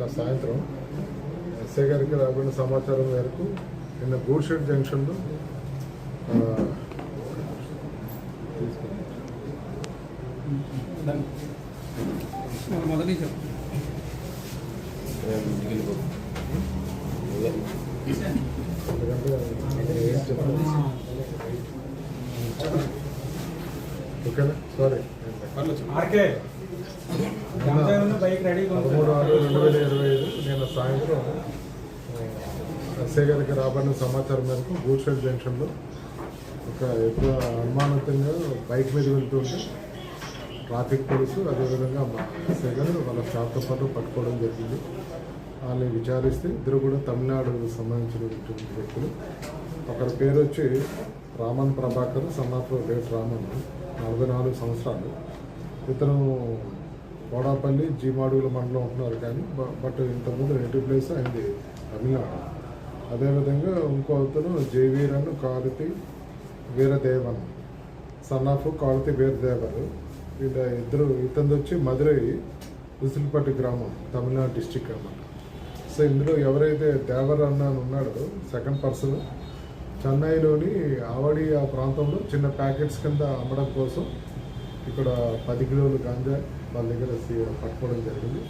నిన్న సాయంత్రం ఎస్ఐ గారికి రాబడిన సమాచారం మేరకు నిన్న గూడ్షెడ్ జంక్షన్లో మొదటి ఓకేనా? సారీ. పదమూడు ఆరు రెండు వేల ఇరవై ఐదు నేను సాయంత్రం ఆ, ఎస్ఐ గారికి రాబడిన సమాచారం మేరకు గూడ్షెడ్ జంక్షన్లో ఒక ఎక్కువ అనుమానితంగా బైక్ మీద వెళ్తుంటే ట్రాఫిక్ పోలీసు అదేవిధంగా మా ఎస్ఐ గారు వాళ్ళ స్టాఫ్తో పాటు పట్టుకోవడం జరిగింది. వాళ్ళని విచారిస్తే ఇద్దరు కూడా తమిళనాడు సంబంధించినటువంటి వ్యక్తులు. ఒకరి పేరు వచ్చి రామన్ ప్రభాకర్ సన్నాఫ్ రేట్ రామన్ నలభై నాలుగు సంవత్సరాలు. ఇతను కోడాపల్లి జీమాడుగుల మండలం ఉంటున్నారు కానీ బట్ ఇంతకుముందు రెండు ప్లేస్ అయింది తమిళనాడు. అదేవిధంగా ఇంకో అతను జేవీరన్ కారుతి వీరదేవన్. సన్ ఆఫ్ కారుతి వీరదేవరు వీళ్ళ ఇద్దరు ఇతను వచ్చి మధురై ఉసిలిపట్టి గ్రామం తమిళనాడు డిస్టిక్ అన్నమాట. సో ఇందులో ఎవరైతే దేవర్ అన్న అని ఉన్నాడో సెకండ్ పర్సన్ చెన్నైలోని ఆవడి ఆ ప్రాంతంలో చిన్న ప్యాకెట్స్ కింద అమ్మడం కోసం ఇక్కడ పది కిలోలు గాంజా వాళ్ళ దగ్గర పట్టుకోవడం జరిగింది.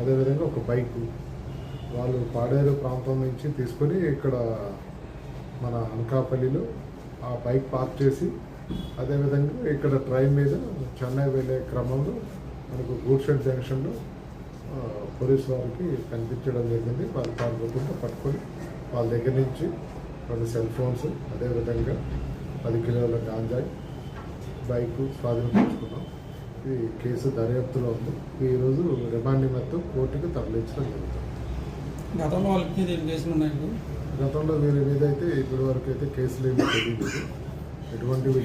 అదేవిధంగా ఒక బైకు వాళ్ళు పాడేరు ప్రాంతం నుంచి తీసుకొని ఇక్కడ మన అనకాపల్లిలో ఆ బైక్ పార్క్ చేసి అదేవిధంగా ఇక్కడ ట్రైన్ మీద చెన్నై వెళ్ళే క్రమంలో మనకు గూడ్షెడ్ జంక్షన్లో పోలీసు వారికి కనిపించడం జరిగింది. వాళ్ళు పాల్గొంటుంటే పట్టుకొని వాళ్ళ దగ్గర నుంచి కొన్ని సెల్ ఫోన్స్ అదేవిధంగా పది కిలోల గాంజాయి బైక్ స్వాధీనం చేసుకున్నాం. ఈ కేసు దర్యాప్తులో ఉంది. ఈరోజు రిమాండ్ నిమిత్తం కోర్టుకు తరలించడం జరుగుతుంది. గతంలో వాళ్ళకి మీద ఎన్ని కేసులు ఉన్నాయి గతంలో వీరి మీద అయితే ఇప్పటి వరకు అయితే కేసులు ఏమీ తెలియదు ఎటువంటివి.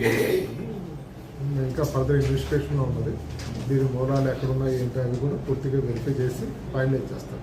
ఇంకా ఫర్దర్ ఇన్వెస్టిగేషన్లో ఉన్నది. దీని మూలాలు ఎక్కడున్నాయి ఏంటి అవి కూడా పూర్తిగా వెరిఫై చేసి ఫైనలైజ్ చేస్తాం